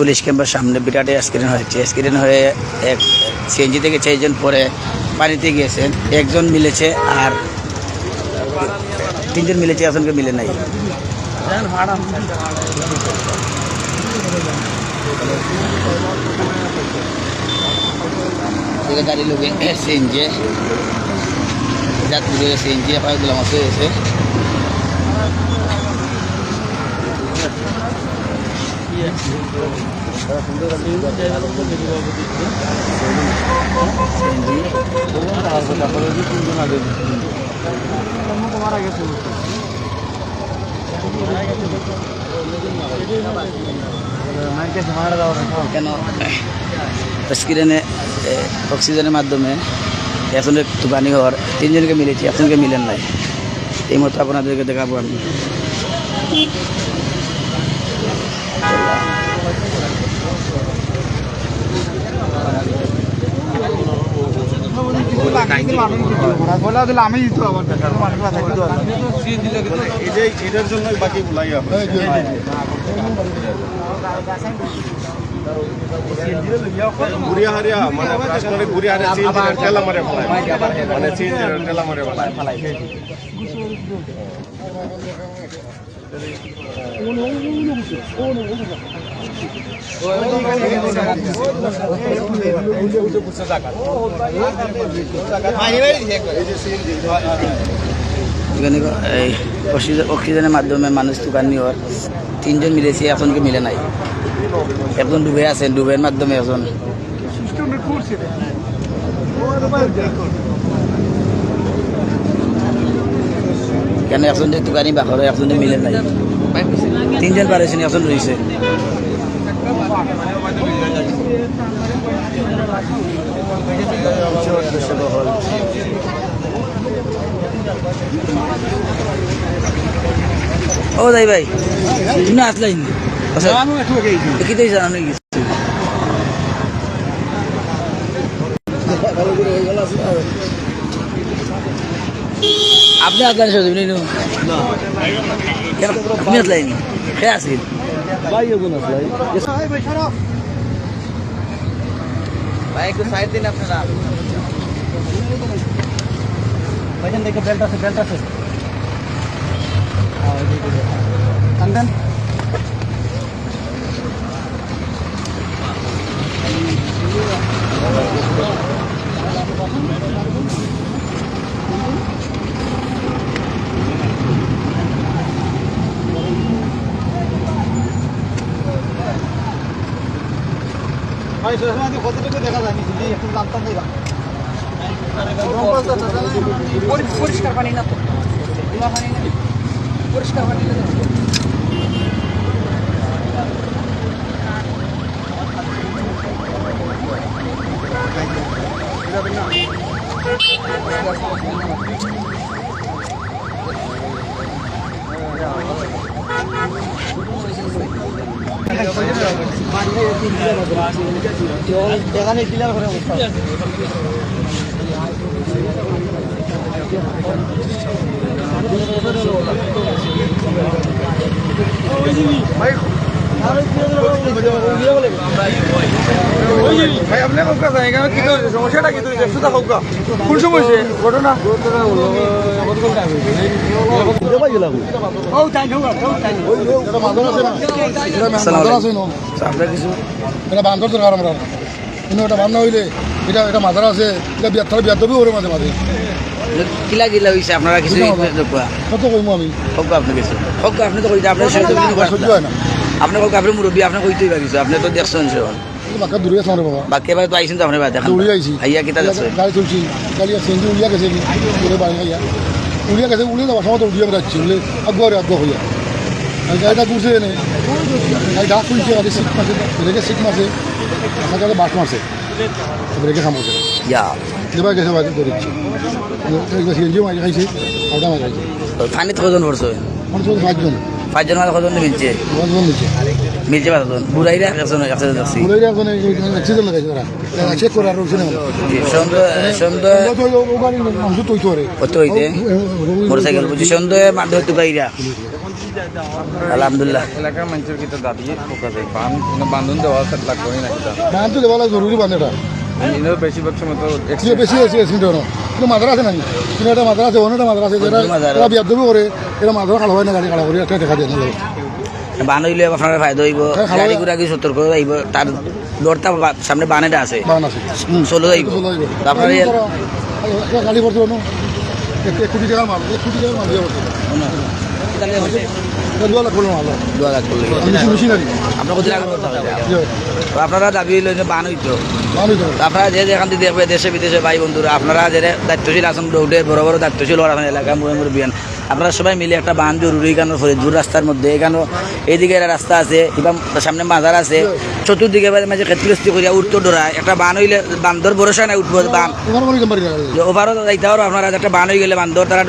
Police ক্যাম্পের সামনে বিরাট accident হয়েছে অ্যাক্সিডেন্ট হয়ে এক সিএনজি থেকে চারজন পরে পানিতে গিয়েছেন একজন মিলেছে আর তিনজন মিলেছে, একজনকে মিলে নাই। গাড়ি লোকে সিএনজি যাত্রী সিএনজি গুলাম আছে হয়েছে কেন অক্সিজেনের মাধ্যমে একজনের তুকানি হওয়ার তিনজনকে মিলেছে একজনকে মিলেন নাই। এই মতো আপনাদেরকে দেখাবো আমি। এটার জন্যই বাকি বুলাই মানে এখানে এই অক্সিজেন অক্সিজেনের মাধ্যমে মানুষ তুকানি হওয়ার তিনজন মিলেছে একজনকে মিলে নাই। একজন ডুবে আছে ডুবের মাধ্যমে একজন। কেন একজন যে তুকানি বাখর যে মিলে নাই। তিনজন পারেছেন একজন রয়েছে। ও দাই ভাই তুমি আসলাই আচ্ছা কি তো জানো নাকি আপনি আসলেন সব আপনি কেন আপনি আসলাইনি কে আসিল ভাই একটু সাইড দিন আপনারা ভাইজান দেখে বেল্ট আছে বেল্ট আছে টানবেন ভাই সবসময় কতটুকু দেখা যায় যদি একটু জানতাম না পরিষ্কার পানি না তো? ধোয়া পানি না পরিষ্কার পানি না এখানে ক্লিয়ার করে অবস্থা ভাই আপনি কোন কাজ এখানে কি হয়েছে সমস্যাটা কি? হয়েছে সুদা হোক কোন সময় হয়েছে ঘটনা? ও টাইম হোক ও টাইম আপনার কিছু? এটা বান্ধব দরকার আমরা। কিন্তু এটা বান্ধা হইলে এটা এটা মাথার আছে। এটা বিয়ার বিয়ার দেবেও ওরে মাঝে মাঝে। কিলা কিলা হয়েছে আপনারা কিছু কত কইমু আমি। হোক আপনি কিছু। হোক আপনি তো কইতে আপনার সহ্য হয় না। আপনি হোক আপনি মুরব্বী আপনি কইতেই পারিস আপনি তো দেখছেন কিন্তু বাক্কা দূরে আছে আমার বাবা। বাকি এবার তো আইসেন তো আপনার বাদ দেখান উড়িয়ে আইছি। ভাইয়া কিতা দেখছে গাড়ি তুলছি গাড়ি সেঞ্জি উড়িয়া গেছে কি? দূরে বাড়ি খাইয়া উড়িয়া গেছে উড়িয়ে যাওয়ার সময় তো উড়িয়ে যাচ্ছি উড়লে আগ্য আর আগ্য হইয়া। গাড়িটা ঘুরছে এনে গাড়ি খুলছে গাড়ি সিট মারছে ব্রেকে সিট মারছে। আমার বাস মারছে। ব্রেকে সামছে ইয়া। এবার গেছে বাড়ি ধরেছি সিএনজিও মারি খাইছে ওটা মারি খাইছে। পানিত কজন পড়ছে পাঁচজন। পাঁচজন মাঝে কজন মিলছে? মিলছে। পাঁচজন বুড়াইরা একজন একসাথে মোটরসাইকেল মাঠ হইতে আলহামদুলিল্লাহ। এলাকার মানুষের কিন্তু দাবি ফোকাস বান বান্ধন দেওয়া লাগবে না কিতা দেওয়া জরুরি বান্ধে বেশিরভাগ সময় তো বেশি আছে এসিড কিন্তু মাদ্রা আছে নাকি? কিন্তু এটা মাদ্রা আছে অন্য একটা মাদ্রা আছে যেটা মাদ্রা। এরা বিয়াদ দেবো করে এরা মাদ্রা খাড়া হয় না গাড়ি খাড়া করে একটা দেখা যায় না বান হইলে আপনার ফায়দা হইব গাড়ি ঘোড়া কি সতর্ক হইব তার দৌড়টা সামনে বানেটা আছে। বান আছে। চলে যাইব। আপনার গাড়ি এই- করা, একটা গাড়ি পড়ছে অন্য এক কোটি টাকার মাল এক কোটি টাকার দিয়ে আপনার দাবি হইল বান হইতো। আপনারা যে যেখান থেকে দেখবে দেশে বিদেশে ভাই বন্ধুরা আপনারা যে দায়িত্বশীল আছেন দৌড়ে বড় বড় দায়িত্বশীল আছেন এলাকা বিয়ান। আপনারা সবাই মিলে একটা বান জরুরি কেন? ফরিদপুর রাস্তার মধ্যে। এখানে এইদিকে রাস্তা আছে এবং সামনে মাজার আছে। চতুর্দিকে মাঝে ক্ষতিগ্রস্ত করিয়া উঠতো ডোরায় একটা বান হইলে বান্দর ভরসা নাই উঠবো বান ওভারও যাইতে পারো আপনারা একটা বান হয়ে গেলে বান্দর তারা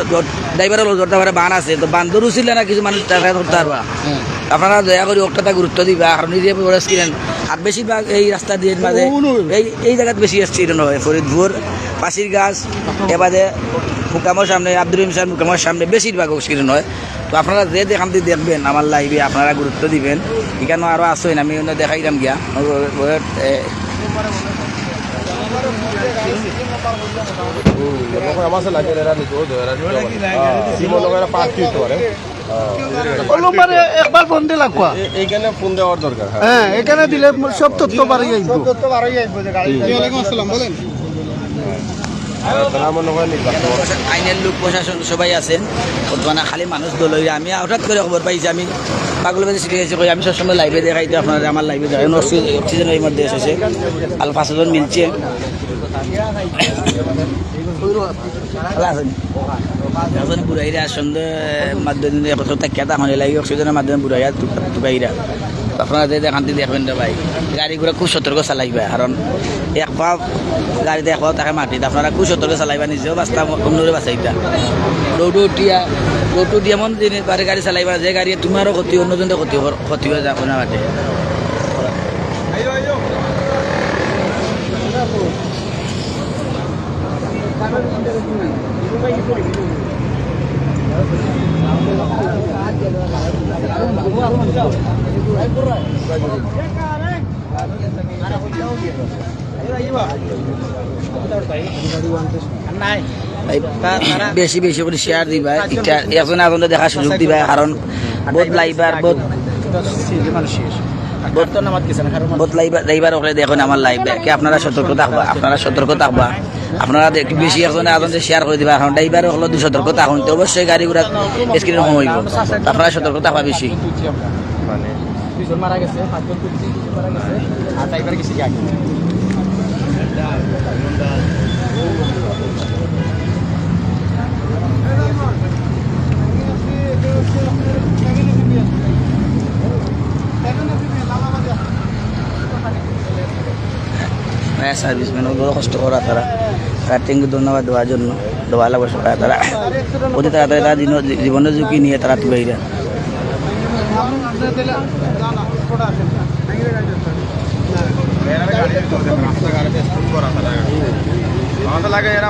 ড্রাইভারের ধরতে পারে বান আছে। তো বান্দর উচিল না কিছু মানুষ টাকা ধরতে পারবা। হ্যাঁ। আপনারা দয়া করে ওটা গুরুত্ব দিবা। আর নিজে কিনেন বেশিরভাগ এই রাস্তা দিয়ে মাঝে এই এই জায়গাত বেশি অ্যাক্সিডেন্ট হয় ফরিদপুর পাশির গাছ এবারে মুকামের সামনে আব্দুল রহিম সাহেব মুকামের সামনে বেশিরভাগ অ্যাক্সিডেন্ট হয় তো আপনারা যে দেখান দিয়ে দেখবেন আমার লাইভে আপনারা গুরুত্ব দিবেন। এখানে আরও আসেন আমি অন্য দেখাইলাম গিয়া। আমার লাগে একবার ফোন এইখানে ফোন দেওয়ার দরকার হ্যাঁ। হ্যাঁ এখানে দিলে সব তথ্য নির্বাচন আইনের লোক প্রশাসন সবাই আছেন। বর্তমানে খালি মানুষ দল হইলে আমি হঠাৎ করে খবর পাইছি আমি পাগলবাদী সিটি গেছি কই আমি সবসময় লাইভে দেখাই তো আপনারা আমার লাইভে দেখাই অক্সিজেন এই মধ্যে এসেছে। আল পাঁচজন মিলছে। এখন বুড়াইরা সন্ধ্যে মাধ্যমে কথা কেতা হনে লাগে অক্সিজেনের মাধ্যমে বুড়াইয়া টুকাইরা আপনারা যে দেখান দেখবেন ভাই। গাড়ি ঘোড়া খুব সতর্ক চালাইবা কারণ এক পা গাড়িতে এক পা তাকে মাটিতে আপনারা খুব সতর্ক চালাইবা, নিজেও বাঁচতা অন্যরে বাঁচাইতা রোডো উঠিয়া রোডো দিয়ে এমন জিনিস বাড়ি গাড়ি চালাইবা, যে গাড়ি তোমারও ক্ষতি অন্যজনের ক্ষতি ক্ষতি হয়ে যাবে না বাটে এই বেশি বেশি করে শেয়ার দিবা এটা এখন এখন দেখা সুযোগ দিবা কারণ বহুত লাইবার বহুত বহুত লাইবার লাইবার ওখানে দেখুন আমার লাইভ আপনারা সতর্ক থাকবা আপনারা সতর্ক থাকবা আপনারা একটু বেশি এখন এখন শেয়ার করে দিবা। কারণ ড্রাইভার হলো দু সতর্ক থাকুন তো অবশ্যই গাড়ি ঘোড়া স্ক্রিন হইব। আপনারা সতর্ক থাকবা বেশি। মারা গেছে পাঁচজন মারা গেছে আর ড্রাইভার সার্ভিসম্যান বড় কষ্ট করা তারা। কাটিংকে ধন্যবাদ দেওয়ার জন্য। লাগবে সবাই তারা। অতি তাড়াতাড়ি তারা জীবনের ঝুঁকি নিয়ে তারা লাগে এরা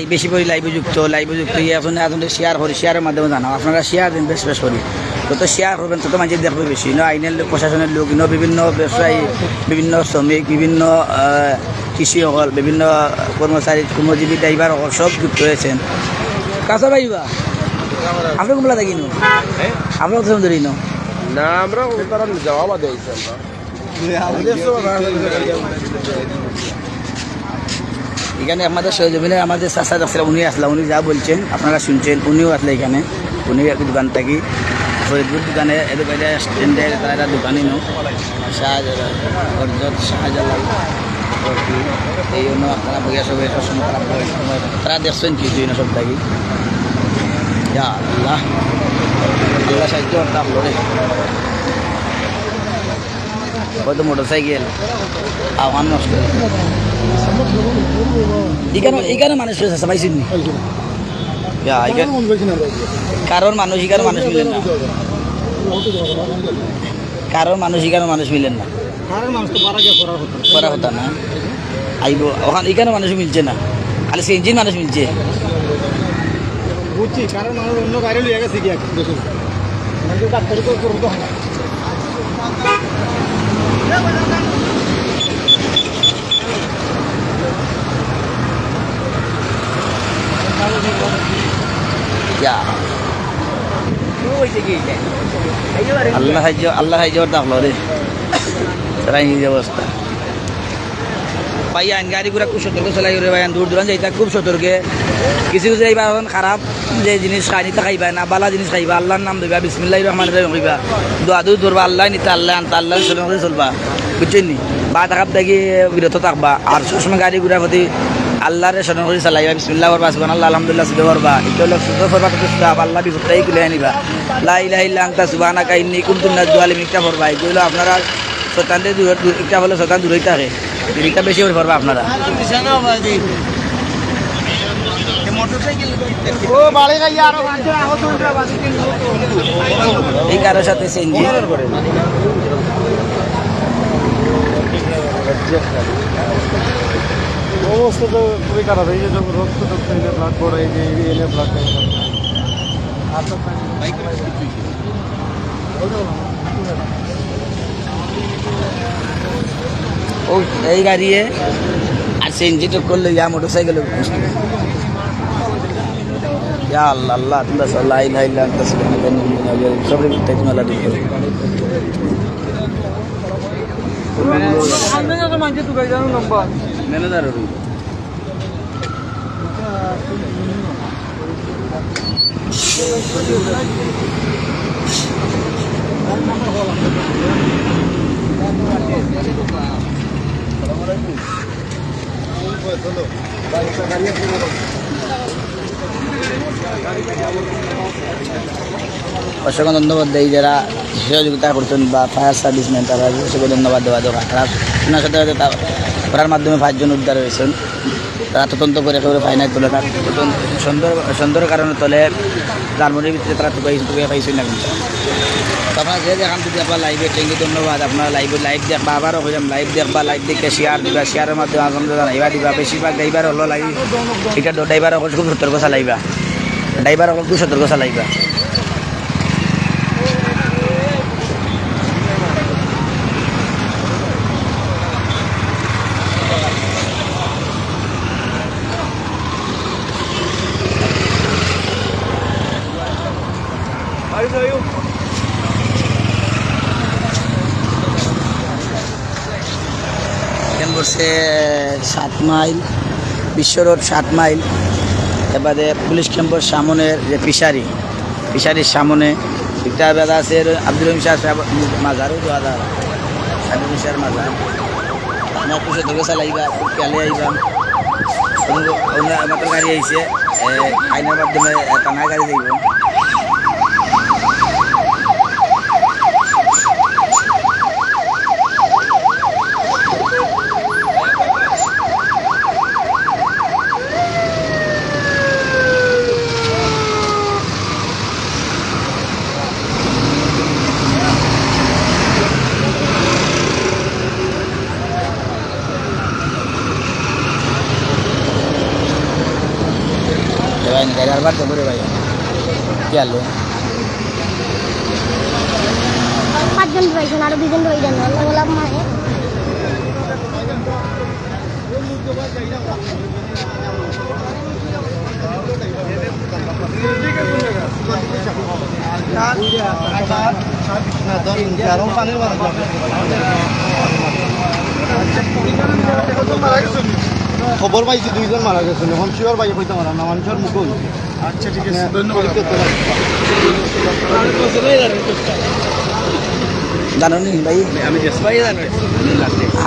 ভাই বেশি করে লাইভে যুক্ত লাইভে যুক্ত ইয়ে এখন এখন শেয়ার করি শেয়ারের মাধ্যমে জানাও। আপনারা শেয়ার দিন বেশ বেশ করি। যত শেয়ার করবেন তত মানুষ দেখবে বেশি। ন আইনের লোক প্রশাসনের লোক ন বিভিন্ন ব্যবসায়ী বিভিন্ন শ্রমিক বিভিন্ন কৃষিসকল বিভিন্ন কর্মচারী কর্মজীবী ড্রাইভার সকল সব যুক্ত হয়েছেন। কাঁচা ভাইবা আমরা কুমলা থাকি নো আমরা কোথাও ধরি নো না আমরা জবাব দিয়েছি এখানে আমাদের সহজমিনে আমাদের চাষা আসলে উনি আসলা, উনি যা বলছেন আপনারা শুনছেন, উনিও আসলে এখানে। উনি এক দোকান থাকি। ফরিদপুর দোকানে এদিকে স্ট্যান্ডে তারা দোকানই নো। শাহজালাল, হরজত শাহজালাল এই জন্য আপনারা বইয়া সবাই সবসময় বই- তারা দেখছেন কি তুই না সব থাকি। ইয়া আল্লাহ মোটর সাইকেল আহ্বান নষ্ট। এখানে মানুষ কারণ মানুষ এখানে মানুষ মিলেন না। কারণ মানুষ এখানে মানুষ মিলেন না। করা হতো না। আইব ওখানে এখানে মানুষ মিলছে না। খালি সেঞ্জিন মানুষ মিলছে। বুঝছি কারণ মানুষ অন্য গাড়ি লিয়ে গেছে গিয়া ডাক্তারি তো করব ইয়া আল্লাহ আল্লাহ সাহায্য দেখল রে। তারাই এই অবস্থা। খুব সতর্ক দূর দূরান যাইতা খুব সতর্কে। কিছু কিছু যাইবা এখন খারাপ। যে জিনিস খাইবা, না বালা জিনিস খাইবা, আল্লাহর নাম দিবা বিসমিল্লাহ রহমান রহিম কইবা। দোয়া দূর ধরবা, আল্লাহ নিতে আল্লাহ আনতা আল্লাহ চলবা। বুঝছেন নি? বা টাকার দেখি বিরত থাকবা। আর সবসময় গাড়ি ঘোড়া প্রতি আল্লাহরে স্মরণ করে চালাইবা বিসমিল্লাহ করবা সুবান আল্লাহ আলহামদুলিল্লাহ সুবে করবা। এটা হলো সুবে করবা তো সুবাব আল্লাহ বিপদটাই খুলে আনিবা। লা ইলাহা ইল্লা আনতা সুবহানাকা ইন্নী কুনতু মিনাজ জালিমিন একটা করবা এগুলো আপনারা শতানদের দূর একটা হলো শতান দূরই থাকে এটা বেশি করে করবা আপনারা। এই কারোর সাথে সেঞ্জি অবস্থা তো খুবই খারাপ। এই যে যখন রক্ত টক্ত এনে ব্লাড পড়ে এই যে এনে ব্লাড ও এই গাড়িয়ে আর সেঞ্জি তো করলে ইয়া মোটর সাইকেল ইয়া আল্লাহ আল্লাহ তুল্লাহ সাল্লাহ ইলাহা ইল্লা আনতা সুবহানাকা ইন্নী কুনতু মিনাজ জালিমিন সবরে বিত্তাই তুমি আল্লাহ দিতে ম্যানেজার অসংখ্য ধন্যবাদ দেই যারা সহযোগিতা করছেন বা ফায়ার সার্ভিসম্যান তারা অসংখ্য ধন্যবাদ দেওয়া দরকার। ওনার সাথে ওনার মাধ্যমে পাঁচজন উদ্ধার হয়েছেন তারা তদন্ত করে একেবারে ফাইনাল তোলে তার সুন্দর সুন্দর কারণে তোলে জার্মানির ভিতরে তারা টুকাই টুকাই পাইছেন না কিন্তু। আপনারা যে দেখান যদি আপনার লাইভে ইউ ধন্যবাদ। আপনারা লাইভে লাইভ দেখবা, আবারও হইলাম লাইভ দেখবা লাইভ দেখে শেয়ার দিবা শেয়ারের মাধ্যমে আনন্দ জানাইবা, দিবা। বেশিরভাগ ড্রাইভার হলো লাইভ এটা ড্রাইভার খুব সতর্ক চালাইবা। ড্রাইভার খুব সতর্ক চালাইবা। এখানে সাত মাইল বিশ্ব রোড সাত মাইল, এবারে পুলিশ ক্যাম্পের সামনে যে ফিশারি, ফিশারির সামনে একটা বেদা আছে, আব্দুল রহিম শাহ মাজারও দোয়া দা আব্দুল শাহ মাজার। আমার পুষে ধরে চালাইবা খেয়ালে আইবা। আমাদের গাড়ি আইছে আইনের মাধ্যমে টানা গাড়ি যাইব ভাই গাড়ি আর বাড়তে করে ভাই কি আলো পাঁচজন আল্লাহ গোলাপ মারা খবর পাইছি দুইজন মারা গেছে। এখন শিওর বাইরে কইতে পারা না মানুষের মুখ আচ্ছা ঠিক আছে। ধন্যবাদ। জানো নি ভাই? আমি দেশ পাই জানো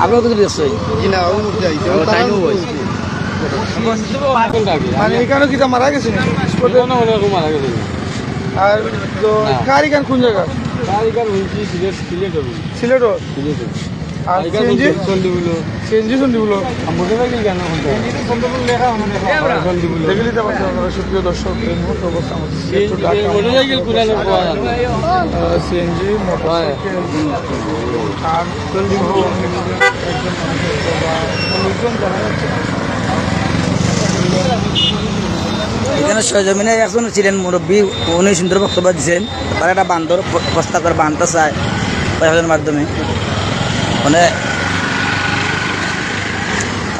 আপনার তো দেখছই কিনা ওই মুখে আইছে। মানে এখানে কিটা মারা গেছে স্পটে মারা গেছে। আর তো গাড়ি গান কোন জায়গা? হয়েছি সিলেট সিলেট হবে। সিলেটর সিলেট আর দেখে নিতে পারছি আপনারা। সুপ্রিয় দর্শক এই মুহূর্তে অবস্থা আমাদের। মোটরসাইকেল কুলানো সিএনজি মোটরসাইকেল আর চন্ডী একজন জানা যাচ্ছে এখানে সরজমিনে একজন ছিলেন মুরব্বী। উনি সুন্দর বক্তব্য দিচ্ছেন তারা একটা বান্দর প- প্রস্তাব করে বানতে চায়। মাধ্যমে। মানে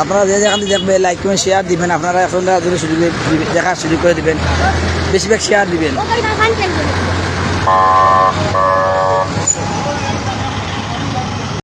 আপনারা যে যেখান থেকে দেখবেন লাইক কমেন্ট শেয়ার দিবেন। আপনারা এখন যদি সুযোগ দেখার সুযোগ করে দিবেন, বেশিরভাগ শেয়ার দিবেন।